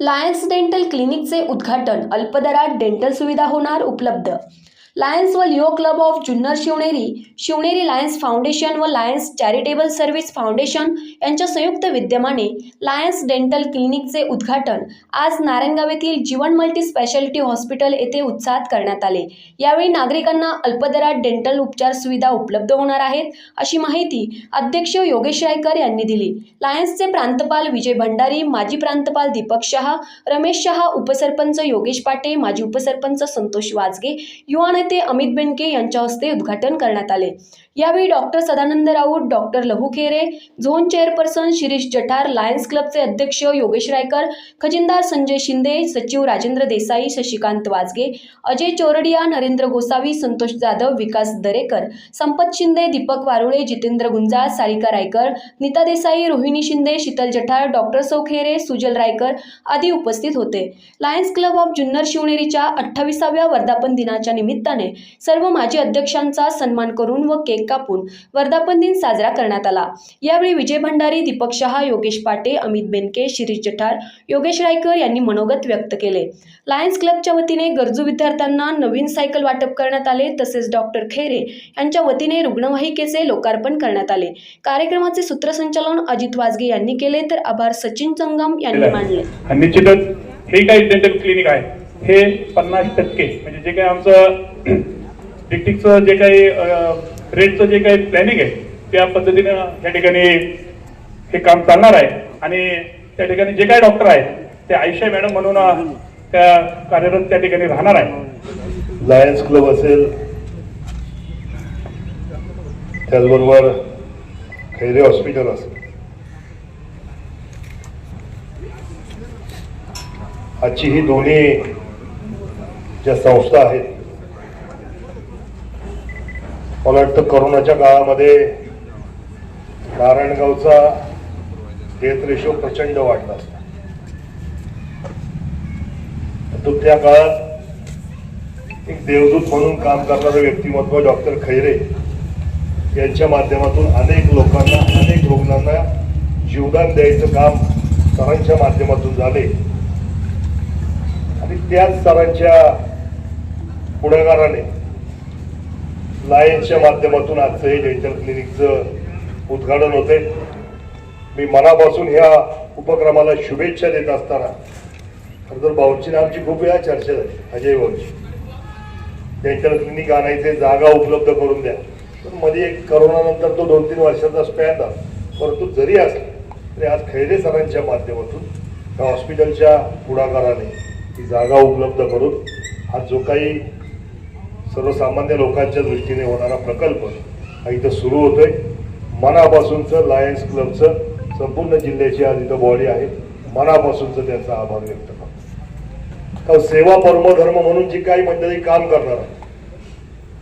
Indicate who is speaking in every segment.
Speaker 1: Lions dental क्लिनिकचे उद्घाटन अल्पदरात dental सुविधा होणार उपलब्ध लायन्स व Leo club of Junnar Shivneri Shivneri Lions foundation व लायन्स चॅरिटेबल सर्व्हिस फाउंडेशन यांच्या संयुक्त विद्यमाने लायन्स डेंटल क्लिनिकचे उद्घाटन आज नारायणगाव येथील जीवन मल्टी स्पेशालिटी हॉस्पिटल येथे उत्साहात करण्यात आले. यावेळी नागरिकांना अल्पदरात डेंटल उपचार सुविधा उपलब्ध होणार आहेत अशी माहिती अध्यक्ष योगेश रायकर यांनी दिली. लायन्सचे प्रांतपाल विजय भंडारी माजी प्रांतपाल दीपक शहा रमेश शहा उपसरपंच योगेश पाटे माजी उपसरपंच संतोष वाजगे युवा नेते अमित बेनके यांच्या हस्ते उद्घाटन करण्यात आले. यावेळी doctor Sadanand Raut doctor Lahu Khere zone chairperson Shirish Jathar Lions क्लबचे अध्यक्ष योगेश रायकर खजिनदार संजय शिंदे सचिव राजेंद्र देसाई शशिकांत वाजगे अजय चोरडिया नरेंद्र गोसावी संतोष जाधव विकास दरेकर संपत शिंदे दीपक वारुळे जितेंद्र गुंजाळ सारिका रायकर नीता देसाई रोहिणी शिंदे शीतल जठार डॉक्टर सौखेरे सुजल रायकर आदी उपस्थित होते. लायन्स क्लब ऑफ जुन्नर शिवनेरीच्या अठ्ठावीसाव्या वर्धापन दिनाच्या निमित्ताने सर्व माजी अध्यक्षांचा सन्मान करून व केक कापून वर्धापन दिन साजरा करण्यात आला. यावेळी विजय भंडारी दीपक शहा योगेश पाटे अमित बेनके शिरीष जठार योगेश रायकर यांनी मनोगत व्यक्त केले. लायन्स क्लबच्या वतीने गरजू विद्यार्थ्यांना नवीन सायकल वाटप करण्यात आले तसेच डॉक्टर खेरे यांच्या वतीने रुग्णवाहिकेचे लोकार्पण करण्यात आले. कार्यक्रमाचे सूत्रसंचालन अजित वाजगे यांनी केले तर आभार सचिन संगम यांनी मानले.
Speaker 2: निश्चितच हे काय डेंटल क्लिनिक आहे हे पन्नास टक्के म्हणजे जे काही आमचं डिस्ट्रिक्टचं जे काही रेटचं जे काही प्लॅनिंग आहे त्या पद्धतीनं या ठिकाणी हे काम चालणार आहे. आणि त्या ठिकाणी जे काही डॉक्टर आहेत ते आयशा मॅडम म्हणून त्या कार्यरत त्या ठिकाणी राहणार आहे
Speaker 3: लायन्स क्लब असेल त्याचबरोबर खैरे हॉस्पिटल असेल. आजची ही दोन्ही ज्या संस्था आहेत मला वाटतं करोनाच्या काळामध्ये नारायणगावचा डेथ रेशो प्रचंड वाढला असता. तो त्या काळात एक देवदूत म्हणून काम करणारं व्यक्तिमत्व डॉक्टर खैरे यांच्या माध्यमातून अनेक लोकांना अनेक रुग्णांना जीवदान द्यायचं काम सरांच्या माध्यमातून झाले. आणि त्याच सरांच्या पुढाकाराने लायन्सच्या माध्यमातून आजचं हे डेंटल क्लिनिकचं उद्घाटन होते मी मनापासून ह्या उपक्रमाला शुभेच्छा देत असताना खरंतर भाऊची आमची खूप वेळा चर्चा झाली अजय भाऊची. डेंटल क्लिनिक आणायचे जागा उपलब्ध करून द्या. पण मध्ये एक करोनानंतर तो दोन तीन वर्षाचा स्पॅन झाला. परंतु जरी असला तरी आज खैरे सरांच्या माध्यमातून त्या हॉस्पिटलच्या पुढाकाराने ती जागा उपलब्ध करून हा जो काही सर्वसामान्य लोकांच्या दृष्टीने होणारा प्रकल्प हा इथं सुरू होतोय. मनापासूनचं लायन्स क्लबचं संपूर्ण जिल्ह्याची आज इथं बॉडी आहे. मनापासूनचं त्यांचा आभार व्यक्त करतो. कारण सेवा परमधर्म म्हणून जी काही मंडळी काम करणार आहे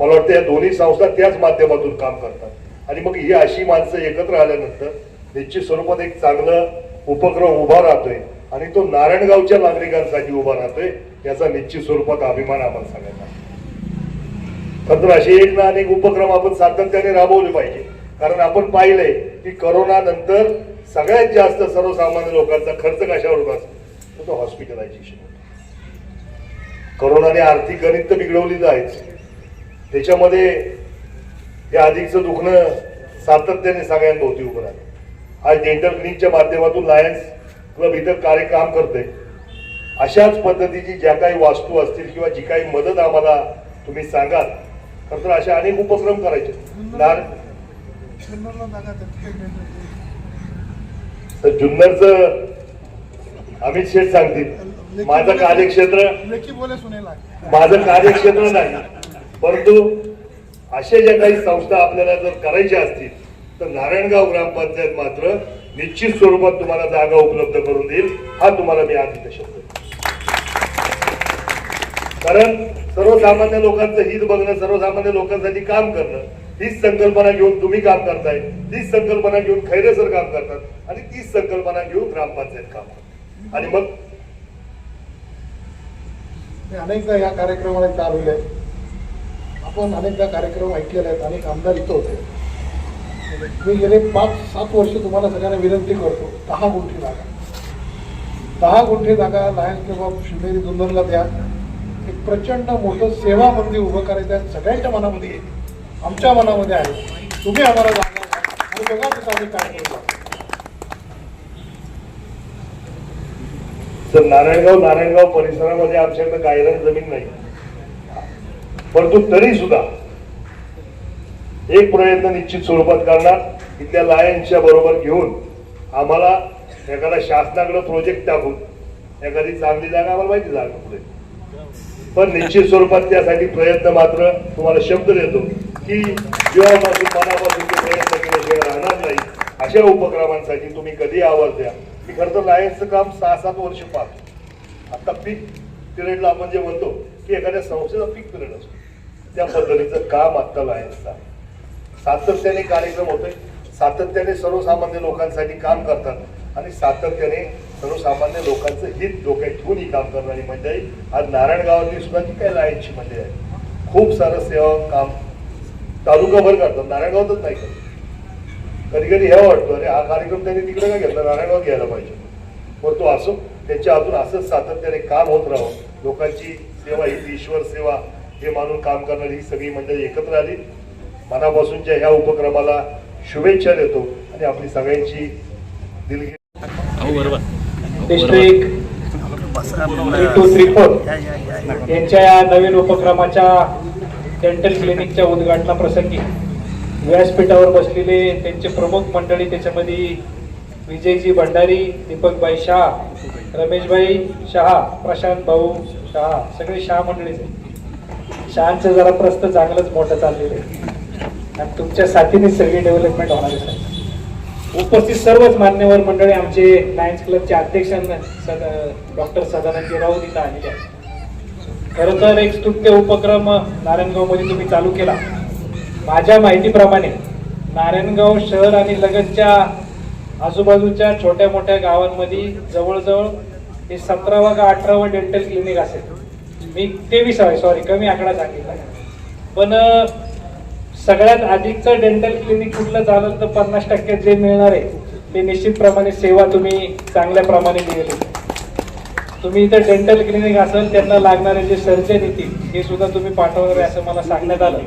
Speaker 3: मला वाटतं या दोन्ही संस्था त्याच माध्यमातून काम करतात. आणि मग ही अशी माणसं एकत्र आल्यानंतर निश्चित स्वरूपात एक चांगलं उपक्रम उभा राहतोय आणि तो नारायणगावच्या नागरिकांसाठी उभा राहतोय याचा निश्चित स्वरूपात अभिमान आम्हाला सगळ्यांना. तर असे एक ना अनेक उपक्रम आपण सातत्याने राबवले पाहिजे. कारण आपण पाहिलंय की करोना नंतर सगळ्यात जास्त सर्वसामान्य लोकांचा खर्च कशावर होत असतो? तो हॉस्पिटलायझेशन करोनाने आर्थिक गणित तर बिघडवली आहेच त्याच्यामध्ये हे अधिकचं दुखणं सातत्याने सगळ्यांभोवती उभं राहतं आज डेंटल क्लिनिकच्या माध्यमातून लायन्स क्लब इथं कार्य काम करते अशाच पद्धतीची ज्या काही वास्तू असतील किंवा जी काही मदत आम्हाला तुम्ही सांगाल तर असे अनेक उपक्रम करायचे. नार तर जुन्नरचं अमित शेठ सांगतील माझं कार्यक्षेत्र माझं कार्यक्षेत्र नाही परंतु अशा ज्या काही संस्था आपल्याला जर करायच्या असतील तर नारायणगाव ग्रामपंचायत मात्र निश्चित स्वरूपात तुम्हाला जागा उपलब्ध करून देईल हा तुम्हाला मी आधी शब्द कारण सर्वसामान्य लोकांचं हित बघणं सर्वसामान्य लोकांसाठी काम करणं तीच संकल्पना घेऊन तुम्ही काम करताय तीच संकल्पना घेऊन खैरे सर काम करतात आणि तीच संकल्पना घेऊन ग्रामपंचायत काम करतात. आणि मग
Speaker 4: अनेकदा या कार्यक्रमाला चालवले आपण अनेकदा कार्यक्रम ऐकलेले आहेत. अनेक आमदार इथं होते. मी गेले पाच सात वर्ष तुम्हाला सगळ्यांना विनंती करतो दहा गुंठी जागा. दहा गुंठी जागा लायन्स क्लब ऑफ शिवनेरी जुन्नरला द्या. एक प्रचंड मोठं सेवा मंदिर उभं करायचं आहे. सगळ्यांच्या मनामध्ये आहे. आमच्या मनामध्ये आहे. तुम्ही आम्हाला आणि बघा आम्ही काय करतो.
Speaker 3: तर नारायणगाव नारायणगाव परिसरामध्ये आमच्याकडे गायरन जमीन नाही. परंतु तरी सुद्धा एक प्रयत्न निश्चित स्वरूपात करणार. इथल्या लायन्सच्या बरोबर घेऊन आम्हाला एखादा शासनाकडे प्रोजेक्ट टाकून एखादी चांगली जागा आम्हाला माहिती जागा पुढे पण निश्चित स्वरूपात त्यासाठी प्रयत्न मात्र तुम्हाला शब्द देतो की जीवापासून मनापासून ते प्रयत्न केल्याशिवाय राहणार नाही. अशा उपक्रमांसाठी तुम्ही कधी आवाज द्या. मी खरं तर लायन्सचं काम सहा सात वर्ष पाहतो. आता पीक पिरियडला आपण जे म्हणतो की एखाद्या संस्थेचा पीक पिरियड असतो. त्या पद्धतीचं काम आत्ता लायन्सचं सातत्याने कार्यक्रम होतोय. सातत्याने सर्वसामान्य लोकांसाठी काम करतात. आणि सातत्याने सर्वसामान्य लोकांचं हित डोक्यात ठेवून ही काम करणारी मंडळी आज नारायणगावातली सुद्धा जी काही लायनची मंडळी आहे. खूप सारं सेवा काम तालुकाभर करतात. नारायणगावातच नाही करत. कधी कधी हे वाटतं अरे हा कार्यक्रम त्यांनी तिकडे का घेतला? नारायणगावात घ्यायला पाहिजे. पण तो असो त्यांच्या अजून असंच सातत्याने काम होत राहावं. लोकांची सेवा ही ईश्वर सेवा हे मानून काम करणारी ही सगळी मंडळी एकत्र आली. मनापासूनच्या ह्या उपक्रमाला शुभेच्छा देतो आणि आपली सगळ्यांची दिलगी
Speaker 5: डिस्ट्रिक्ट टू थ्री फोर यांच्या या नवीन उपक्रमाच्या डेंटल क्लिनिकच्या उद्घाटनाप्रसंगी व्यासपीठावर बसलेले त्यांचे प्रमुख मंडळी त्याच्यामध्ये विजयजी भंडारी दीपकबाई शहा रमेशभाई शहा प्रशांत भाऊ शहा सगळे शहा मंडळीच आहेत शहांचं जरा प्रस्त चांगलंच मोठं चाललेलं आहे. आणि तुमच्या साथीने सगळी डेव्हलपमेंट होणार आहे सर उपस्थित सर्वच मान्यवर मंडळी आमचे लायन्स क्लबचे अध्यक्ष डॉक्टर सदानंद राऊत इथं आलेले आहेत. खरं तर एक स्तुत्य उपक्रम नारायणगावमध्ये तुम्ही चालू केला. माझ्या माहितीप्रमाणे नारायणगाव शहर आणि लगतच्या आजूबाजूच्या छोट्या मोठ्या गावांमध्ये जवळजवळ हे सतरावा का अठरावा डेंटल क्लिनिक असेल. मी तेवीस आहे सॉरी कमी आकडा सांगितला. पण सगळ्यात अधिकचं डेंटल क्लिनिक कुठलं झालं तर पन्नास टक्क्यात जे मिळणार आहे ते निश्चितप्रमाणे सेवा तुम्ही चांगल्या प्रमाणे दिलेली तुम्ही इथं डेंटल क्लिनिक असेल त्यांना लागणारे जे सर्जन येतील हे सुद्धा तुम्ही पाठवणार आहे असं मला सांगण्यात आलं.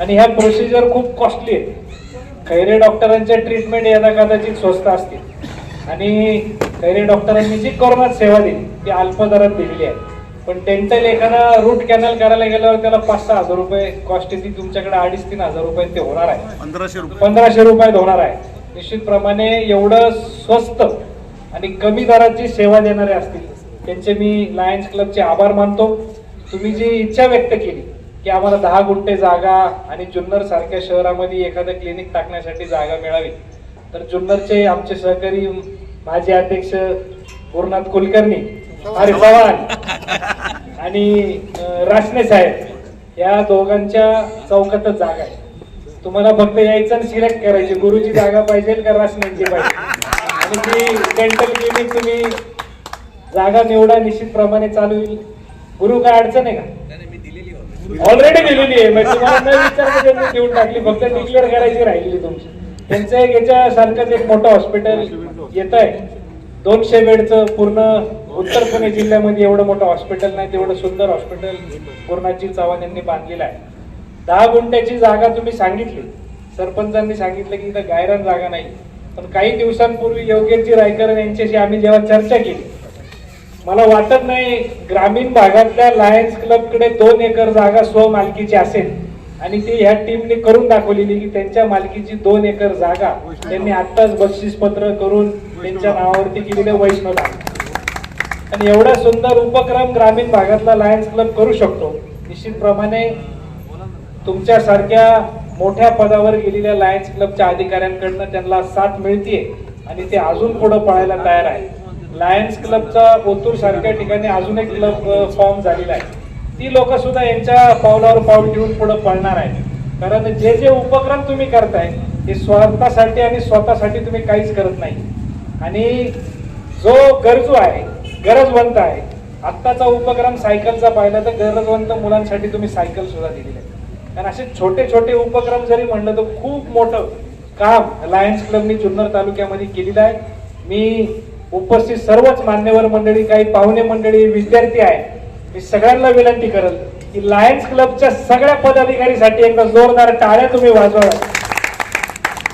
Speaker 5: आणि ह्या प्रोसिजर खूप कॉस्टली आहेत खैरे डॉक्टरांच्या ट्रीटमेंट याला कदाचित स्वस्त असतील. आणि खैरे डॉक्टरांनी जी कोरोनात सेवा दिली ती अल्प दरात दिलेली आहे. पण डेंटल एखादा रूट कॅनल करायला गेल्यावर त्याला पाच सहा हजार रुपये कॉस्ट येते तुमच्याकडे अडीच तीन हजार रुपये ते होणार आहे.
Speaker 6: पंधराशे रुपये.
Speaker 5: पंधराशे रुपयात होणार आहे. निश्चितप्रमाणे एवढं स्वस्त आणि कमी दराची सेवा देणारे असतील. त्यांचे मी लायन्स क्लबचे आभार मानतो. तुम्ही जी इच्छा व्यक्त केली की आम्हाला दहा गुंठे जागा आणि जुन्नर सारख्या शहरामध्ये एखादं क्लिनिक टाकण्यासाठी जागा मिळावी तर जुन्नरचे आमचे सहकारी माजी अध्यक्ष गुरुनाथ कुलकर्णी अरे पवार. आणि राशने रासने साहेब या दोघांच्या चौकातच जागा आहे. तुम्हाला फक्त यायचं आणि सिलेक्ट करायची. गुरुची जागा पाहिजे का रासनेची पाहिजे? आणि ती डेंटल क्लिनिक तुम्ही जागा निवडा निश्चित प्रमाणे चालू होईल. गुरु काय अडचण आहे का? ऑलरेडी दिलेली आहे. म्हणजे तुम्हाला न देऊन टाकली. फक्त डिक्लेअर करायची राहिलेली तुमची. त्यांचं एक याच्यासारखंच एक मोठं हॉस्पिटल येत आहे दोनशे बेडचं पूर्ण उत्तर पुणे जिल्ह्यामध्ये एवढं मोठं हॉस्पिटल नाही तेवढं सुंदर हॉस्पिटल पूर्णाची चव्हाण यांनी बांधलेलं आहे. दहा गुंठ्याची जागा तुम्ही सांगितली. सरपंचांनी सांगितलं की इथं गायरान जागा नाही. पण काही दिवसांपूर्वी योगेशजी रायकर यांच्याशी आम्ही जेव्हा चर्चा केली मला वाटत नाही ग्रामीण भागातल्या लायन्स क्लबकडे दोन एकर जागा स्वमालकीची असेल. आणि ती ह्या टीमने करून दाखवलेली की त्यांच्या मालकीची दोन एकर जागा त्यांनी आत्ताच बक्षीस पत्र करून त्यांच्या नावावरती केलेले वैष्णव आणि एवढा सुंदर उपक्रम ग्रामीण भागातला लायन्स क्लब करू शकतो. निश्चितप्रमाणे तुमच्यासारख्या मोठ्या पदावर गेलेल्या लायन्स क्लबच्या अधिकाऱ्यांकडनं त्यांना साथ मिळतीये आणि ते अजून पुढे पळायला तयार आहे लायन्स क्लबचा ओतूर सारख्या ठिकाणी अजून एक क्लब फॉर्म झालेला आहे. ती लोक सुद्धा यांच्या पावलावर पाऊल ठेवून पुढे पळणार आहेत. कारण जे जे उपक्रम तुम्ही करताय ते स्वार्थासाठी आणि स्वतःसाठी तुम्ही काहीच करत नाही. आणि जो गरजू आहे गरजवंत आहे आत्ताचा उपक्रम सायकलचा पाहिला तर गरजवंत मुलांसाठी तुम्ही सायकल सुद्धा दिलेली आहे. कारण असे छोटे छोटे उपक्रम जरी म्हणलं तर खूप मोठं काम लायन्स क्लबनी जुन्नर तालुक्यामध्ये केलेलं आहे. मी उपस्थित सर्वच मान्यवर मंडळी काही पाहुणे मंडळी विद्यार्थी आहेत मी सगळ्यांना विनंती करत की लायन्स क्लबच्या सगळ्या पदाधिकारीसाठी एकदा जोरदार टाळ्या तुम्ही वाजवा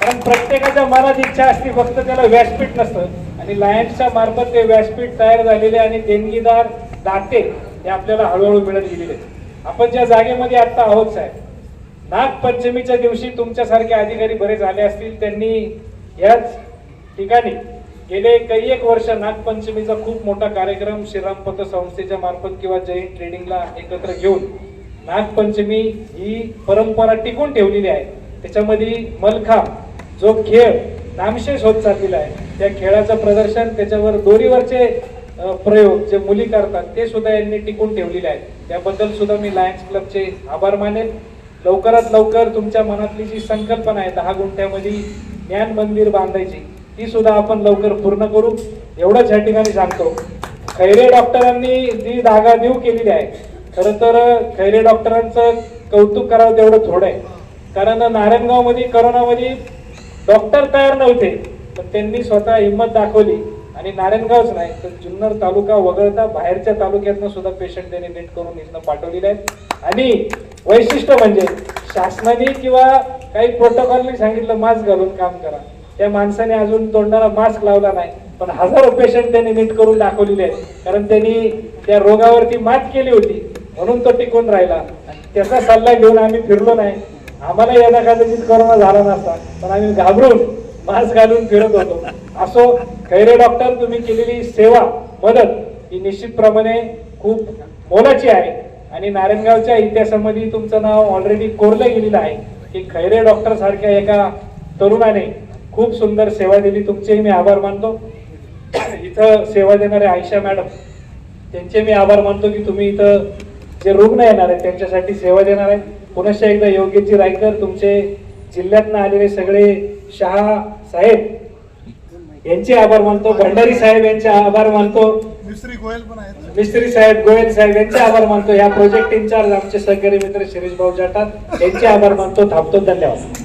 Speaker 5: कारण प्रत्येकाच्या मनात इच्छा असते फक्त त्याला व्यासपीठ नसतं आणि लायन्सच्या मार्फत ते व्यासपीठ तयार झालेले आणि देणगीदार दाते हे आपल्याला हळूहळू मिळत गेलेले आहेत. आपण ज्या जागेमध्ये आत्ता आहोत साहेब नागपंचमीच्या दिवशी तुमच्यासारखे अधिकारी बरेच आले असतील त्यांनी याच ठिकाणी गेले काही एक वर्ष नागपंचमीचा खूप मोठा कार्यक्रम श्रीराम पत संस्थेच्या मार्फत किंवा जैन ट्रेडिंगला एकत्र घेऊन नागपंचमी ही परंपरा टिकून ठेवलेली आहे. त्याच्यामध्ये मलखांब जो खेळ नामशेष होत चाललेला आहे त्या खेळाचं प्रदर्शन त्याच्यावर दोरीवरचे प्रयोग जे मुली करतात ते सुद्धा यांनी टिकून ठेवलेले आहेत. त्याबद्दल सुद्धा मी लायन्स क्लबचे आभार मानेन. लवकरात लवकर तुमच्या मनातली जी संकल्पना आहे दहा गुंठ्यामध्ये ज्ञान मंदिर बांधायची ती सुद्धा आपण लवकर पूर्ण करू. एवढंच या ठिकाणी सांगतो. खैरे डॉक्टरांनी जी जागा देऊ केलेली आहे खरं तर खैरे डॉक्टरांचं कौतुक करावं तेवढं थोडं आहे. कारण नारायणगावमध्ये करोनामध्ये डॉक्टर तयार नव्हते पण त्यांनी स्वतः हिंमत दाखवली. आणि नारायणगावच नाही तर जुन्नर तालुका वगळता बाहेरच्या तालुक्यातनं सुद्धा पेशंट त्यांनी नीट करून इथनं पाठवलेले आहेत. आणि वैशिष्ट्य म्हणजे शासनाने किंवा काही प्रोटोकॉलने सांगितलं मास्क घालून काम करा. त्या माणसाने अजून तोंडाला मास्क लावला नाही. पण हजारो पेशंट त्यांनी नीट करून दाखवलेले आहेत. कारण त्यांनी त्या रोगावरती मात केली होती. म्हणून तो टिकून राहिला. त्याचा सल्ला घेऊन आम्ही फिरलो नाही. आम्हाला याला कदाचित कोरोना झाला नसता. पण आम्ही घाबरून मास्क घालून फिरत होतो. असो खैरे डॉक्टर तुम्ही केलेली सेवा मदत ही निश्चितप्रमाणे खूप मोलाची आहे. आणि नारायणगावच्या इतिहासामध्ये तुमचं नाव ऑलरेडी कोरलं गेलेलं आहे. की खैरे डॉक्टर सारख्या एका तरुणाने खूप सुंदर सेवा दिली. तुमचेही मी आभार मानतो. इथं सेवा देणारे आयशा मॅडम त्यांचे मी आभार मानतो की तुम्ही इथं जे रुग्ण येणार आहेत त्यांच्यासाठी सेवा देणार आहे पुनश्च एकदा योग्यजी रायकर तुमचे जिल्ह्यातनं आलेले सगळे शहा साहेब यांचे आभार मानतो. भंडारी साहेब यांचे आभार मानतो.
Speaker 4: मिस्त्री गोयल पण आहेत.
Speaker 5: मिस्त्री साहेब गोयल साहेब यांचे आभार मानतो. या प्रोजेक्ट इन्चार्ज आमचे सहकारी मित्र शिरीष भाऊ जाटात यांचे आभार मानतो. थांबतो. धन्यवाद.